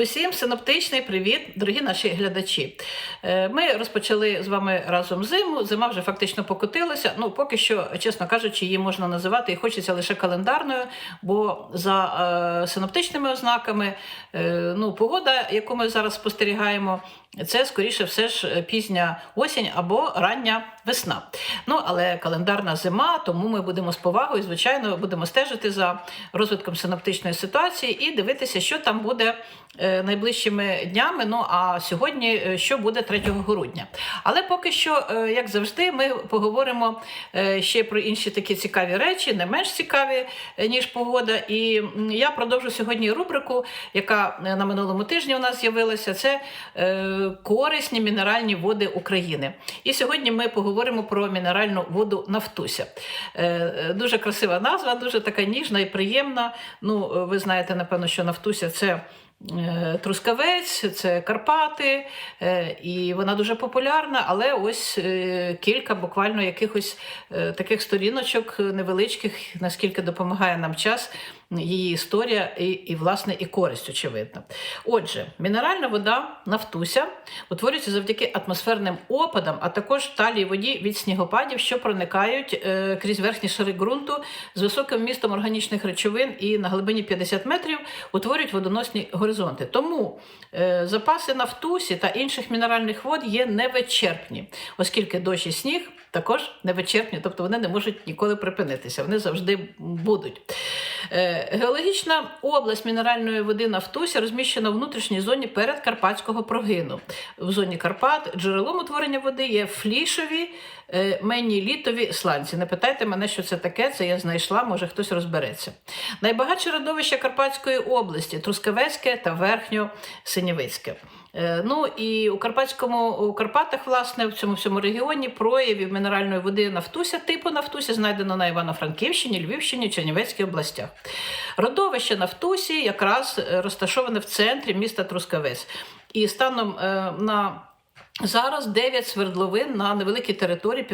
Усім синоптичний привіт, дорогі наші глядачі. Е, Ми розпочали з вами разом зиму. Зима вже фактично покотилася. Ну, поки що, чесно кажучи, її можна називати і хочеться лише календарною, бо за е, синоптичними ознаками, е, ну, погода, яку ми зараз спостерігаємо, це скоріше все ж пізня осінь або рання весна. Ну, але календарна зима, тому ми будемо з повагою, звичайно, будемо стежити за розвитком синоптичної ситуації і дивитися, що там буде е, найближчими днями. Ну а сьогодні е, що буде 3 грудня. Але поки що, е, як завжди, ми поговоримо е, ще про інші такі цікаві речі, не менш цікаві, е, ніж погода. І я продовжу сьогодні рубрику, яка е, на минулому тижні у нас з'явилася. Це е, корисні мінеральні води України. І сьогодні ми поговоримо про мінеральну воду Нафтуся. Е, е, Дуже красива назва, дуже така ніжна і приємна. Ну, е, ви знаєте, напевно, що Нафтуся це. Трускавець, це Карпати, і вона дуже популярна, але ось кілька буквально якихось таких сторіночок невеличких, наскільки допомагає нам час, її історія і, і власне, і користь, очевидно. Отже, мінеральна вода Нафтуся утворюється завдяки атмосферним опадам, а також талій воді від снігопадів, що проникають е, крізь верхні шари ґрунту з високим вмістом органічних речовин і на глибині 50 метрів утворюють водоносні горизонти. Тому е, запаси нафтусі та інших мінеральних вод є невичерпні, оскільки дощ і сніг також невичерпні, тобто вони не можуть ніколи припинитися, вони завжди будуть. Е, Геологічна область мінеральної води Нафтуся розміщена у внутрішній зоні передкарпатського прогину. В зоні Карпат джерелом утворення води є флішові е, менілітові сланці. Не питайте мене, що це таке, це я знайшла, може хтось розбереться. Найбагатше родовище Карпатської області Трускавецьке та Верхньо-Синєвицьке. Е, Ну і у Карпатському у Карпатах, власне, в цьому всьому регіоні проявів мінеральної води нафтуся типу нафтуся знайдено на Івано-Франківщині, Львівщині, Чернівецькій областях. Родовище нафтусі якраз е, розташоване в центрі міста Трускавець. І станом е, на Зараз 9 свердловин на невеликій території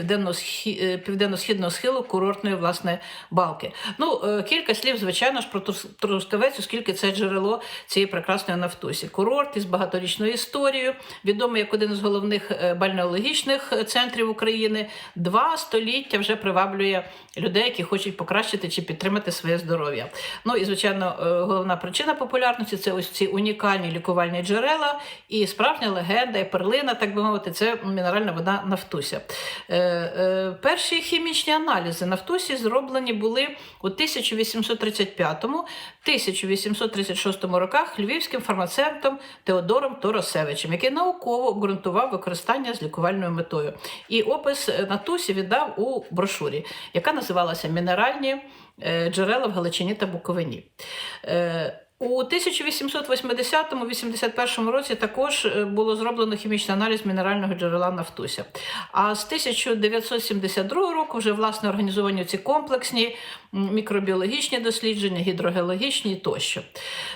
е, південно-східного схилу курортної власне балки. Ну, е, кілька слів, звичайно ж, про Трус- Трускавець, оскільки це джерело цієї прекрасної нафтусі. Курорт із багаторічною історією, відомий як один з головних е, бальнеологічних центрів України. Два століття вже приваблює людей, які хочуть покращити чи підтримати своє здоров'я. Ну і звичайно, головна причина популярності це ось ці унікальні лікувальні джерела і справжня легенда, і перлина, так би мовити, це мінеральна вода Нафтуся. Е, е, перші хімічні аналізи Нафтусі зроблені були у 1835-1836 роках львівським фармацевтом Теодором Торосевичем, який науково обґрунтував використання з лікувальною метою. І опис е, Нафтусі віддав у брошурі, яка називалася Мінеральні е, джерела в Галичині та Буковині. У 1880-81 році також е, було зроблено хімічний аналіз мінерального джерела Нафтуся. А з 1972 року вже власне організовані ці комплексні мікробіологічні дослідження, гідрогеологічні тощо.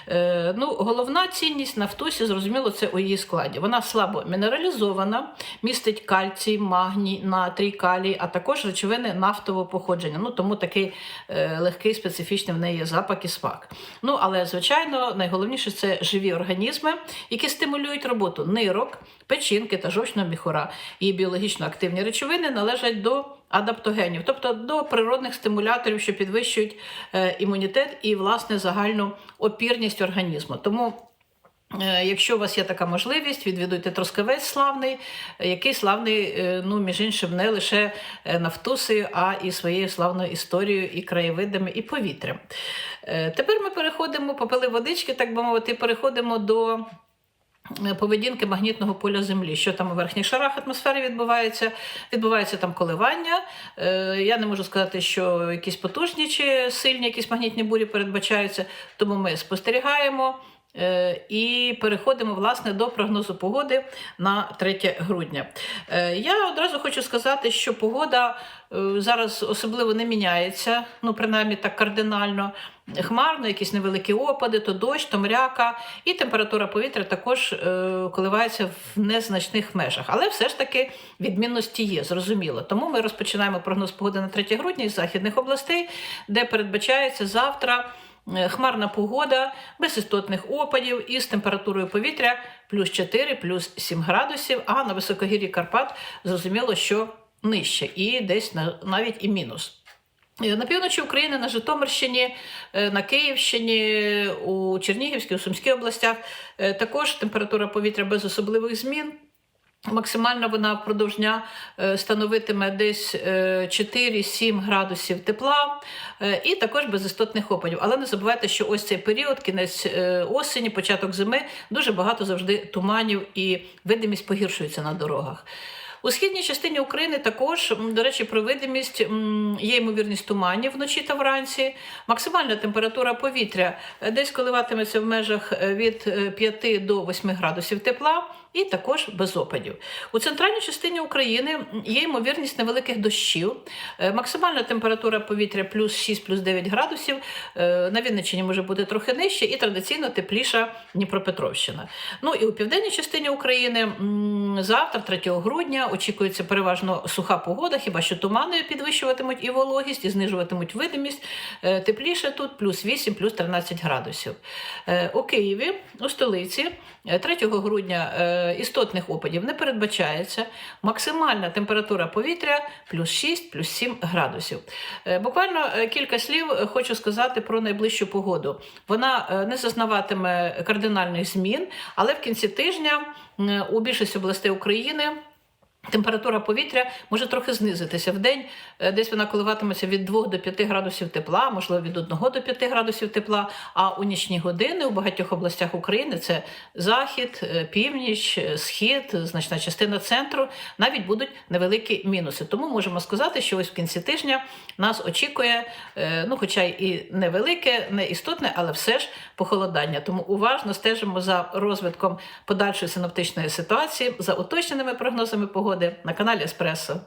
Е, ну, головна цінність Нафтусі, зрозуміло, це у її складі. Вона слабо мінералізована, містить кальцій, магній, натрій, калій, а також речовини нафтового походження. Ну, тому такий е, легкий, специфічний в неї запах і смак. Ну, але, звичайно, найголовніше це живі організми, які стимулюють роботу нирок, печінки та жовчного міхура. І біологічно активні речовини належать до адаптогенів, тобто до природних стимуляторів, що підвищують е, імунітет і, власне, загальну опірність організму. Тому Якщо у вас є така можливість, відвідуйте Троскавець славний, е, який славний, е, ну, між іншим, не лише е, нафтусею, а і своєю славною історією, і краєвидами, і повітрям. Е, Тепер ми переходимо, попили водички, так би мовити, переходимо до. е, Поведінки магнітного поля Землі, що там у верхніх шарах атмосфери відбувається, відбувається там коливання. Е, Я не можу сказати, що якісь потужні чи сильні якісь магнітні бурі передбачаються, тому ми спостерігаємо. Е, І переходимо власне до прогнозу погоди на 3 грудня. Е, Я одразу хочу сказати, що погода е, зараз особливо не міняється, ну принаймні так кардинально. Хмарно, якісь невеликі опади, то дощ, то мряка, і температура повітря також коливається в незначних межах. Але все ж таки відмінності є, зрозуміло. Тому ми розпочинаємо прогноз погоди на 3 грудня із західних областей, де передбачається завтра хмарна погода, без істотних опадів із температурою повітря плюс 4, плюс 7 градусів, а на високогір'ї Карпат зрозуміло, що нижче, і десь на- навіть і мінус. Е, На півночі України, на Житомирщині, е, на Київщині, у Чернігівській, у Сумській областях е, також температура повітря без особливих змін. Максимально вона впродовж дня е, становитиме десь е, 4-7 градусів тепла е, і також без істотних опадів. Але не забувайте, що ось цей період, кінець е, осені, початок зими, дуже багато завжди туманів і видимість погіршується на дорогах. У східній частині України також, до речі, про видимість є ймовірність туманів вночі та вранці. Максимальна температура повітря е, десь коливатиметься в межах е, від е, 5 до 8 градусів тепла. І також без опадів. У центральній частині України є ймовірність невеликих дощів. Е, Максимальна температура повітря плюс 6, плюс 9 градусів. Е, На Вінниччині може бути трохи нижче і традиційно тепліша Дніпропетровщина. Ну і у південній частині України завтра, 3 грудня, очікується переважно суха погода, хіба що тумани підвищуватимуть і вологість, і знижуватимуть видимість. Е, Тепліше тут плюс 8, плюс 13 градусів. У Києві, у столиці, е, 3 грудня істотних опадів не передбачається. Максимальна температура повітря плюс 6, плюс 7 градусів. Е, Буквально е, кілька слів хочу сказати про найближчу погоду. Вона е, не зазнаватиме кардинальних змін, але в кінці тижня у більшості областей України. Температура повітря може трохи знизитися в день. е, Десь вона коливатиметься від 2 до 5 градусів тепла, можливо, від 1 до 5 градусів тепла. А у нічні години у багатьох областях України це захід, е, північ, е, схід, значна частина центру, навіть будуть невеликі мінуси. Тому можемо сказати, що ось в кінці тижня нас очікує, ну, хоча і невелике, не істотне, але все ж похолодання. Тому уважно стежимо за розвитком подальшої синоптичної ситуації, за уточненими прогнозами погоди на каналі Еспресо.